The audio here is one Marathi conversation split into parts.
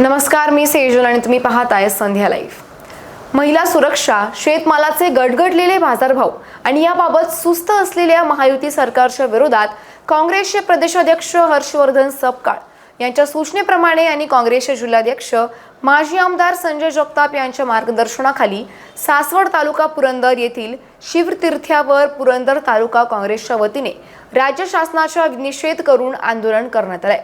नमस्कार मी सेजल आणि तुम्ही पाहताय संध्या लाईव्ह महिला सुरक्षा शेतमालाचे गडगडलेले बाजारभाव आणि याबाबत सुस्त असलेल्या महायुती सरकारच्या विरोधात काँग्रेसचे प्रदेशाध्यक्ष हर्षवर्धन सपकाळ यांच्या सूचनेप्रमाणे आणि काँग्रेसचे जिल्हाध्यक्ष माजी आमदार संजय जगताप यांच्या मार्गदर्शनाखाली सासवड तालुका पुरंदर येथील शिवतीर्थ्यावर पुरंदर तालुका काँग्रेसच्या वतीने राज्य शासनाचा निषेध करून आंदोलन करण्यात आलंय.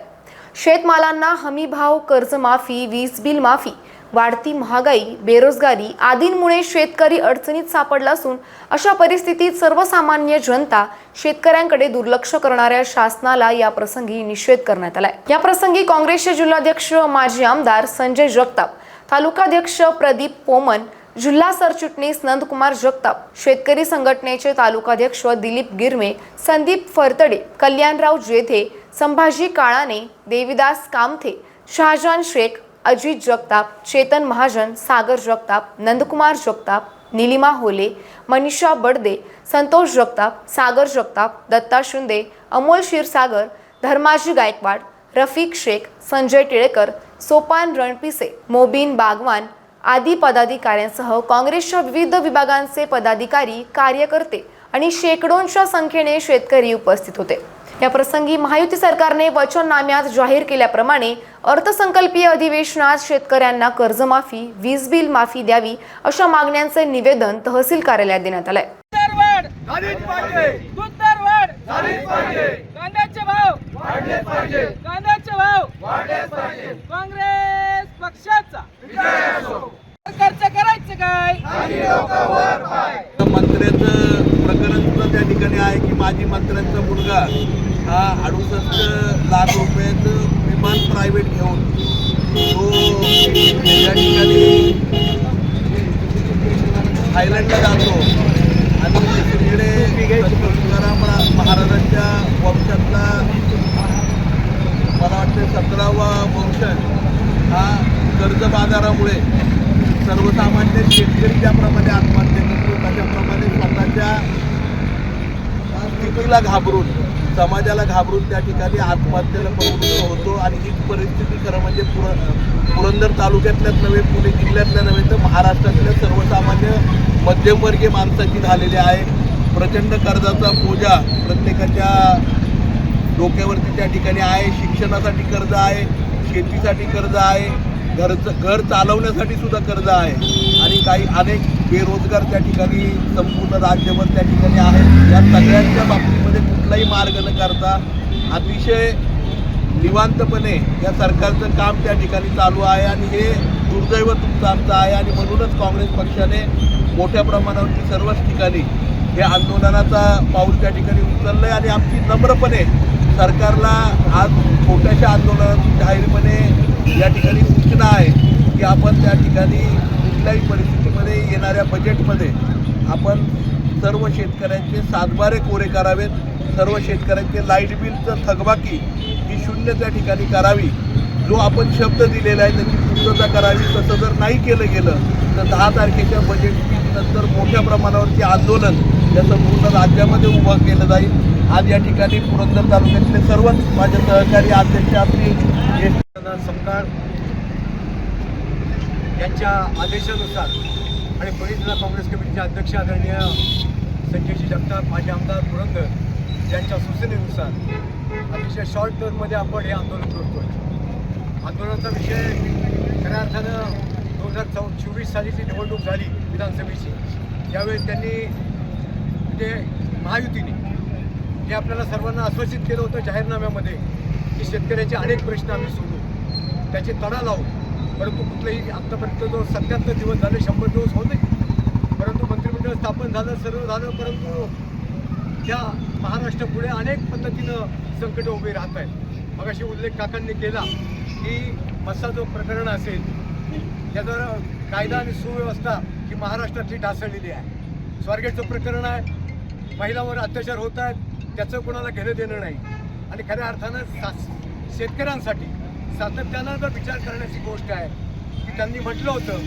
शेतमालांना हमीभाव कर्जमाफी वीज बिल माफी वाढती महागाई बेरोजगारी आदींमुळे शेतकरी अडचणीत सापडला असून अशा परिस्थितीत सर्वसामान्य जनता शेतकऱ्यांकडे दुर्लक्ष करणाऱ्या शासनाला या प्रसंगी निषेध करण्यात आलाय. या प्रसंगी काँग्रेसचे जिल्हाध्यक्ष माजी आमदार संजय जगताप तालुकाध्यक्ष प्रदीप पोमन जिल्हा सरचिटणीस नंदकुमार जगताप शेतकरी संघटनेचे तालुकाध्यक्ष दिलीप गिरमे संदीप फरतडे कल्याणराव जेथे संभाजी काळाने देविदास कामथे शहाजान शेख अजित जगताप चेतन महाजन सागर जगताप नंदकुमार जगताप निलिमा होले मनीषा बडदे संतोष जगताप सागर जगताप दत्ता शिंदे अमोल क्षीरसागर धर्माजी गायकवाड रफिक शेख संजय टिळेकर सोपान रणपिसे मोबीन बागवान आदी पदाधिकाऱ्यांसह काँग्रेसच्या विविध विभागांचे पदाधिकारी कार्यकर्ते आणि शेकडोंच्या संख्येने शेतकरी उपस्थित होते. या प्रसंगी महायुती सरकारने वचननाम्यात जाहीर केल्याप्रमाणे अर्थसंकल्पीय अधिवेशनात शेतकऱ्यांना कर्जमाफी वीज बिल माफी द्यावी अशा मागण्यांचे निवेदन तहसील कार्यालयात देण्यात आलंय. कांद्याचे भाव वाढलेच पाहिजे कांद्याचे भाव वाढलेच पाहिजे काँग्रेस पक्षाचा विजय असो सरकारचं करायचं काय आणि लोक वर पाय मंत्र्याचं प्रकरण सुद्धा त्या ठिकाणी आहे की माजी मंत्र्यांचा मुलगा हा अडुसष्ट लाख रुपयाचं विमान प्रायव्हेट घेऊन तो या ठिकाणी थायलंडला जातो. आणि तिकडे तुकाराम महाराजांच्या वंशातला मला वाटतं सतरावा वंशज हा कर्ज बाजारामुळे सर्वसामान्य शेतकरी ज्याप्रमाणे आत्महत्या करतो त्याच्याप्रमाणे स्वतःच्या स्थितीला घाबरून समाजाला घाबरून त्या ठिकाणी आत्महत्येला प्रवृत्त होतो. आणि ही परिस्थिती खरं म्हणजे पुर पुरंदर तालुक्यातल्याच नव्हे पुणे जिल्ह्यातल्या नव्हे तर महाराष्ट्रातल्या सर्वसामान्य मध्यमवर्गीय माणसाची झालेली आहे. प्रचंड कर्जाचा बोजा प्रत्येकाच्या डोक्यावरती त्या ठिकाणी आहे. शिक्षणासाठी कर्ज आहे शेतीसाठी कर्ज आहे. घरचं घर चालवण्यासाठी सुद्धा कर्ज आहे. आणि काही अनेक बेरोजगार त्या ठिकाणी संपूर्ण राज्यभर त्या ठिकाणी आहेत. या सगळ्यांच्या बाबतीमध्ये कुठलाही मार्ग न करता अतिशय निवांतपणे या सरकारचं काम त्या ठिकाणी चालू आहे. आणि हे दुर्दैव तुमचं आमचं आहे. आणि म्हणूनच काँग्रेस पक्षाने मोठ्या प्रमाणावरती सर्वच ठिकाणी हे आंदोलनाचा पाऊल त्या ठिकाणी उचललं आहे आणि आमची नम्रपणे सरकारला आज छोट्याशा आंदोलनातून जाहीरपणे या ठिकाणी सूचना आहे की आपण त्या ठिकाणी कुठल्याही परिस्थितीमध्ये येणाऱ्या बजेटमध्ये आपण सर्व शेतकऱ्यांचे सातबारे कोरे करावेत. सर्व शेतकऱ्यांचे लाइट बिलचं थकबाकी ही शून्य त्या ठिकाणी करावी. जो आपण शब्द दिलेला आहे त्याची पूर्तता करावी. तसं जर नाही केलं गेलं तर दहा तारखेच्या बजेटनंतर मोठ्या प्रमाणावरती आंदोलन त्याचं पूर्ण राज्यामध्ये उभं केलं जाईल. आज या ठिकाणी पुरंदर तालुक्यातले सर्वच माझे सहकारी अध्यक्ष आपली सरकार यांच्या आदेशानुसार आणि पुणे जिल्हा काँग्रेस कमिटीचे अध्यक्ष आदरणीय संजयजी जगताप माजी आमदार पुरंदर यांच्या सूचनेनुसार अतिशय शॉर्ट टर्ममध्ये आपण हे आंदोलन करतो आंदोलनाचा विषय खऱ्या अर्थानं दोन हजार चौ चोवीस सालीची निवडणूक झाली विधानसभेची. यावेळी त्यांनी म्हणजे महायुतीने जे आपल्याला सर्वांना आश्वासित केलं होतं जाहीरनाम्यामध्ये की शेतकऱ्याचे अनेक प्रश्न आम्ही सोडू त्याचे तडा लावू परंतु कुठलंही आत्तापर्यंत जो सत्याहत्तर दिवस झाले शंभर दिवस होते परंतु मंत्रिमंडळ स्थापन झालं सर्व झालं परंतु त्या महाराष्ट्रापुढे अनेक पद्धतीनं संकटं उभे राहत आहेत. मग अशी उल्लेख काकांनी केला की मस्सा जो प्रकरण असेल त्याचा कायदा आणि सुव्यवस्था ही महाराष्ट्रातली ढासळलेली आहे. स्वारगेटचं प्रकरण आहे. महिलांवर अत्याचार होत आहेत. त्याचं कोणाला घेणं देणं नाही. आणि खऱ्या अर्थानं सा शेतकऱ्यांसाठी सातत्यानं जर विचार करण्याची गोष्ट आहे. की त्यांनी म्हटलं होतं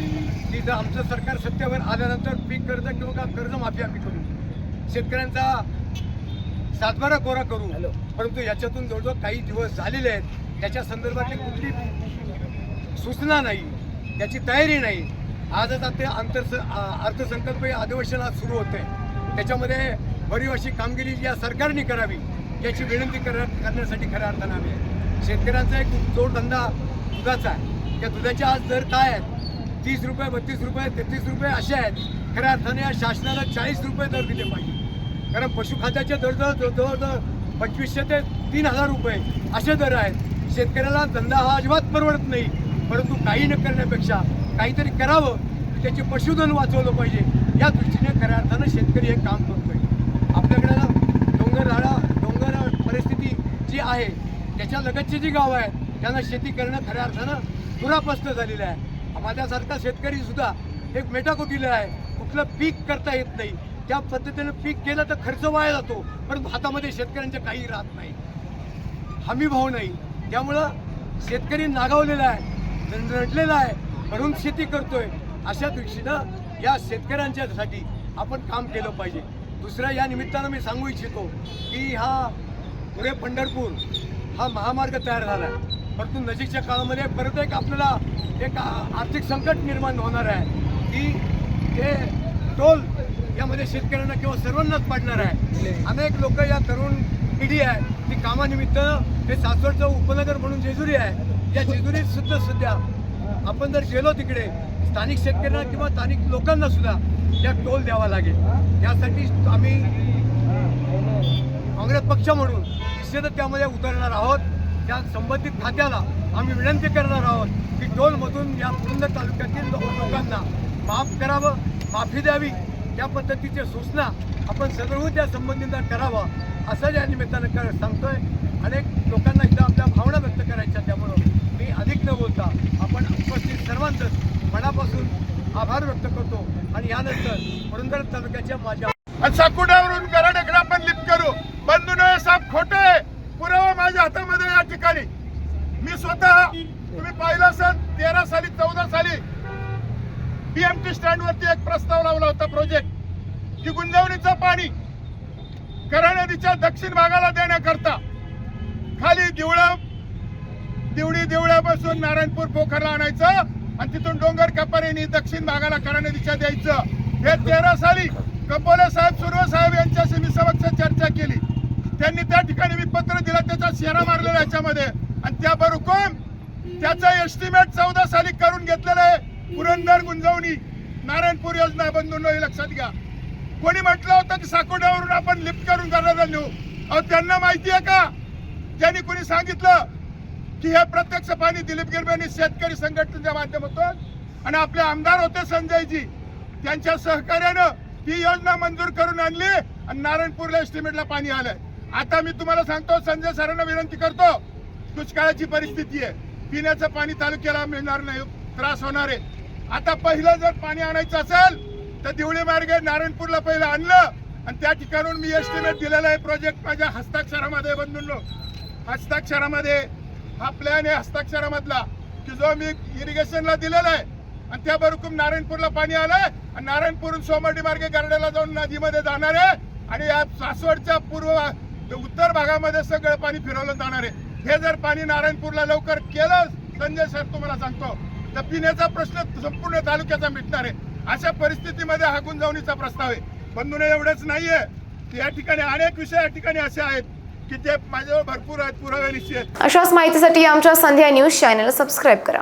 की जर आमचं सरकार सत्तेवर आल्यानंतर पीक कर्ज किंवा कर्जमाफी आम्ही करू. शेतकऱ्यांचा सातबारा कोरा करू. परंतु याच्यातून जवळजवळ काही दिवस झालेले आहेत. त्याच्या संदर्भातली कुठली सूचना नाही. त्याची तयारी नाही. आजच आता अंतर अर्थसंकल्प हे अधिवेशन आज सुरू होते त्याच्यामध्ये बरीच अशी कामगिरी या सरकारने करावी याची विनंती कर करण्यासाठी खऱ्या अर्थानं आम्ही आहे. शेतकऱ्यांचा एक जोडधंदा दुधाचा आहे. त्या दुधाचे आज दर काय आहेत? तीस रुपये बत्तीस रुपये तेहतीस रुपये असे आहेत. खऱ्या अर्थाने या शासनाला चाळीस रुपये दर दिले पाहिजे. कारण पशुखाद्याचे दर जवळ जवळजवळ पंचवीसशे ते तीन हजार रुपये असे दर आहेत. शेतकऱ्याला धंदा हा अजिबात परवडत नाही. परंतु काही न करण्यापेक्षा काहीतरी करावं त्याचे पशुधन वाचवलं पाहिजे. या दृष्टीने खऱ्या अर्थानं शेतकरी हे काम करतोय. आपल्याकडं डोंगर राळा डोंगर परिस्थिती जी आहे त्याच्या लगतची जी गावं आहेत त्यांना शेती करणं खऱ्या अर्थानं दुरापस्त झालेलं आहे. माझ्यासारखा शेतकरी सुद्धा एक मेटाकुटीला आहे. कुठलं पीक करता येत नाही. त्या पद्धतीनं पीक केलं तर खर्च वाया जातो. पण हातामध्ये शेतकऱ्यांच्या काही राहत नाही. हमी भाव नाही. त्यामुळं शेतकरी नागावलेला आहे रडलेला आहे म्हणून शेती करतोय. अशा दृष्टीनं या शेतकऱ्यांच्यासाठी आपण काम केलं पाहिजे. दुसरं या निमित्तानं मी सांगू इच्छितो की हा पुढे पंढरपूर हा महामार्ग तयार झाला आहे परंतु नजीकच्या काळामध्ये परत एक आपल्याला एक आर्थिक संकट निर्माण होणार आहे. की ते टोल यामध्ये शेतकऱ्यांना किंवा सर्वांनाच पडणार आहे. अनेक लोक या तरुण पिढी आहे. ती कामानिमित्त हे सासवडचं उपनगर म्हणून जेजुरी आहे. या जेजुरीत सुद्धा सध्या आपण जर गेलो तिकडे स्थानिक शेतकऱ्यांना किंवा स्थानिक लोकांना सुद्धा या टोल द्यावा लागेल. यासाठी आम्ही काँग्रेस पक्ष म्हणून निश्चितच त्यामध्ये उतरणार आहोत. त्या संबंधित खात्याला आम्ही विनंती करणार आहोत की टोलमधून या पुरंदर तालुक्यातील लोकांना माफ करावं माफी द्यावी. त्या पद्धतीच्या सूचना आपण सर्व त्या संबंधित करावा असं या निमित्तानं कर सांगतोय. अनेक लोकांना इथं आपल्या भावना व्यक्त करायच्या त्यामुळं मी अधिक न बोलता आपण उपस्थित सर्वांचंच मनापासून आभार व्यक्त करतो. आणि यानंतर पुरंदर तालुक्याच्या माझ्या आणि कराड गराडेकडे आपण लिफ्ट करू बंधू नये साहेब खोटे पुरावा माझ्या हातामध्ये या ठिकाणी मी स्वतः तुम्ही पाहिलं असेल तेरा साली चौदा साली बीएमटी स्टँड वरती एक प्रस्ताव लावला होता प्रोजेक्ट की गुंजवणीचं पाणी करा नदीच्या दक्षिण भागाला देण्याकरता. खाली दिवळा दिवडी दिवळ्यापासून नारायणपूर पोखरला आणायचं आणि तिथून डोंगर कपारीने दक्षिण भागाला करा नदीच्या द्यायचं. हे तेरा साली कपोले साहेब सुर्व साहेब यांच्याशी मी समक्ष चर्चा केली. त्यांनी त्या ठिकाणी मी पत्र दिलं त्याचा शेरा मारलेला याच्यामध्ये. कोण त्याचा एस्टिमेट चौदा साली करून घेतलेला आहे. पुरंदर गुंजवणी नारायणपूर योजना बंधून लक्षात घ्या. कोणी म्हटलं होतं की साकोड्यावरून आपण लिफ्ट करून करायला नेऊ अहो त्यांना माहिती आहे का? ज्यांनी कोणी सांगितलं की हे प्रत्यक्ष पाणी दिलीप गिरबेनी शेतकरी संघटनेच्या माध्यमातून आणि आपले आमदार होते संजयजी त्यांच्या सहकार्यानं ही योजना मंजूर करून आणली आणि नारायणपूरला एस्टिमेटला पाणी आलंय. आता मी तुम्हाला सांगतो संजय सरांना विनंती करतो दुष्काळाची परिस्थिती आहे. पिण्याचं पाणी तालुक्याला मिळणार नाही त्रास होणार आहे. आता पहिलं जर पाणी आणायचं असेल तर दिवळी मार्गे नारायणपूरला पहिलं आणलं आणि त्या ठिकाणून मी एस्टिमेट दिलेला आहे प्रोजेक्ट माझ्या हस्ताक्षरामध्ये बंधूंनो. हस्ताक्षरामध्ये हा प्लॅन आहे हस्ताक्षरामधला की जो मी इरिगेशनला दिलेला आहे आणि त्याबरोबर नारायणपूरला पाणी आलंय आणि नारायणपूरून सोमर्डी मार्गे गारड्याला जाऊन नदीमध्ये जाणार आहे आणि या सासवडच्या पूर्व उत्तर भागामध्ये सगळं पाणी फिरवलं जाणार आहे. हे जर पाणी नारायणपूरला लवकर केलं संजय सर तुम्हाला सांगतो तर पिण्याचा प्रश्न संपूर्ण तालुक्याचा मिटणार आहे. अशा परिस्थितीमध्ये हा गुंजवणीचा प्रस्ताव आहे. बंधूने एवढंच नाहीये या ठिकाणी अनेक विषय या ठिकाणी असे आहेत की ते माझ्याजवळ भरपूर आहेत पुराव्या निश्चित अशाच माहितीसाठी आमच्या संध्या न्यूज चॅनल सबस्क्राईब करा.